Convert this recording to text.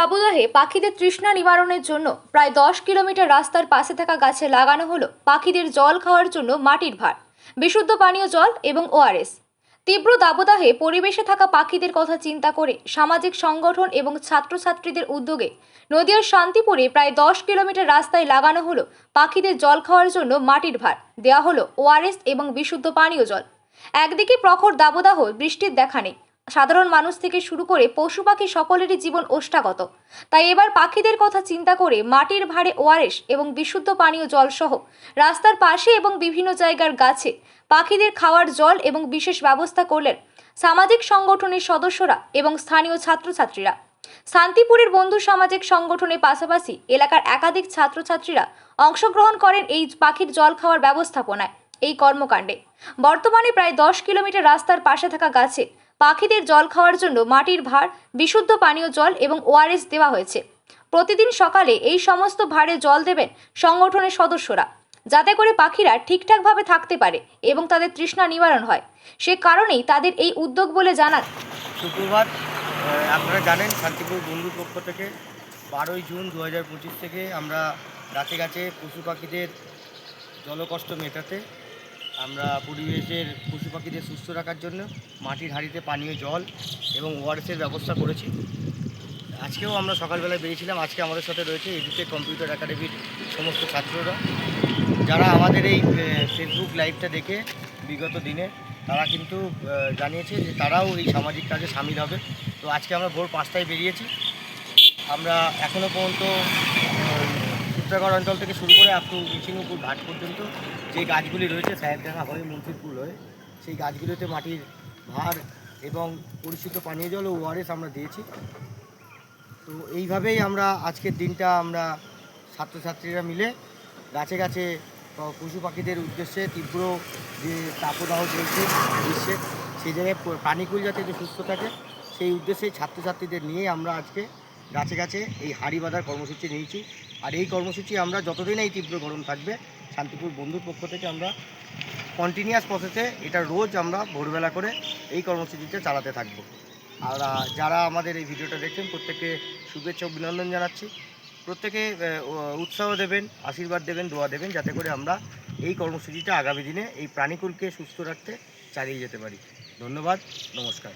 দাবদাহে পাখিদের তৃষ্ণা নিবারণের জন্য প্রায় দশ কিলোমিটার রাস্তার পাশে থাকা গাছে লাগানো হলো পাখিদের জল খাওয়ার জন্য মাটির ভার, বিশুদ্ধ পানীয় জল এবং ওআরএস তীব্র দাবদাহে পরিবেশে থাকা পাখিদের কথা চিন্তা করে সামাজিক সংগঠন এবং ছাত্রছাত্রীদের উদ্যোগে নদিয়ার শান্তিপুরে প্রায় দশ কিলোমিটার রাস্তায় লাগানো হলো পাখিদের জল খাওয়ার জন্য মাটির ভার, দেওয়া হলো ওআরএস এবং বিশুদ্ধ পানীয় জল। একদিকে প্রখর দাবদাহ, বৃষ্টির দেখা নেই। সাধারণ মানুষ থেকে শুরু করে পশু পাখি সকলেরই জীবন ওষ্ঠাগত। তাই এবার পাখিদের কথা চিন্তা করে মাটির ভাড়ে ওআরএস এবং বিশুদ্ধ পানীয় জল সহ রাস্তার পাশে এবং বিভিন্ন জায়গার গাছে পাখিদের খাওয়ার জল এবং বিশেষ ব্যবস্থা করলেন সামাজিক সংগঠনের সদস্যরা এবং স্থানীয় ছাত্রছাত্রীরা। শান্তিপুরের বন্ধু সামাজিক সংগঠনের পাশাপাশি এলাকার একাধিক ছাত্রছাত্রীরা অংশগ্রহণ করেন এই পাখির জল খাওয়ার ব্যবস্থাপনায় এই কর্মকাণ্ডে। বর্তমানে প্রায় দশ কিলোমিটার রাস্তার পাশে থাকা গাছে পাখিদের জল খাওয়ার জন্য মাটির ভার, বিশুদ্ধ পানীয় জল এবং ওআরএস দেওয়া হয়েছে। প্রতিদিন সকালে এই সমস্ত ভারে জল দেবেন সংগঠনের সদস্যরা। যাতে করে পাখিরা ঠিকঠাকভাবে থাকতে পারে এবং তাদের তৃষ্ণা নিবারণ হয়। সে কারণেই তাদের এই উদ্যোগ বলে জানান। সুপ্রভাত আপনারা জানেন শান্তিপুর বন্ধুর পক্ষ থেকে বারোই জুন দু হাজার পঁচিশ থেকে আমরা গাছে গাছে পশু পাখিদের জলকষ্ট মেটাতে আমরা পরিবেশের পশু পাখিদের সুস্থ রাখার জন্য মাটির হাঁড়িতে পানীয় জল এবং ওয়ারেসের ব্যবস্থা করেছি। আজকেও আমরা সকালবেলায় বেরিয়েছিলাম, আজকে আমাদের সাথে রয়েছে এদিকে কম্পিউটার একাডেমির সমস্ত ছাত্ররা। যারা আমাদের এই ফেসবুক লাইভটা দেখে বিগত দিনে, তারা কিন্তু জানিয়েছে যে তারাও এই সামাজিক কাজে সামিল হবে। তো আজকে আমরা ভোর পাঁচটায় বেরিয়েছি। আমরা এখনও পর্যন্ত সূত্রাগড় অঞ্চল থেকে শুরু করে আপ টু ঘাট পর্যন্ত যে গাছগুলি রয়েছে সাহেবডাঙ্গা হয়ে মন্ত্রীপুর হয়ে, সেই গাছগুলিতে মাটির ভার এবং পরিশুদ্ধ পানীয় জল ও ওয়ারেস আমরা দিয়েছি। তো এইভাবেই আমরা আজকের দিনটা আমরা ছাত্রছাত্রীরা মিলে গাছে গাছে পশু পাখিদের উদ্দেশ্যে তীব্র যে তাপদাহ চলছে গ্রীষ্মে সেই জায়গায় প্রাণীকুল যাতে একটু সুস্থ থাকে, সেই উদ্দেশ্যে ছাত্রছাত্রীদের নিয়ে আমরা আজকে গাছে গাছে এই হাড়ি বাঁধার কর্মসূচি নিয়েছি। আর এই কর্মসূচি আমরা যতদিন এই তীব্র গরম থাকবে, শান্তিপুর বন্ধুর পক্ষ থেকে আমরা কন্টিনিউয়াস প্রসেসে এটা রোজ আমরা ভোরবেলা করে এই কর্মসূচিটা চালাতে থাকব। আর যারা আমাদের এই ভিডিওটা দেখছেন, প্রত্যেককে শুভেচ্ছা, অভিনন্দন জানাচ্ছি। প্রত্যেকে উৎসাহ দেবেন, আশীর্বাদ দেবেন, দোয়া দেবেন, যাতে করে আমরা এই কর্মসূচিটা আগামী দিনে এই প্রাণীকুলকে সুস্থ রাখতে চালিয়ে যেতে পারি। ধন্যবাদ, নমস্কার।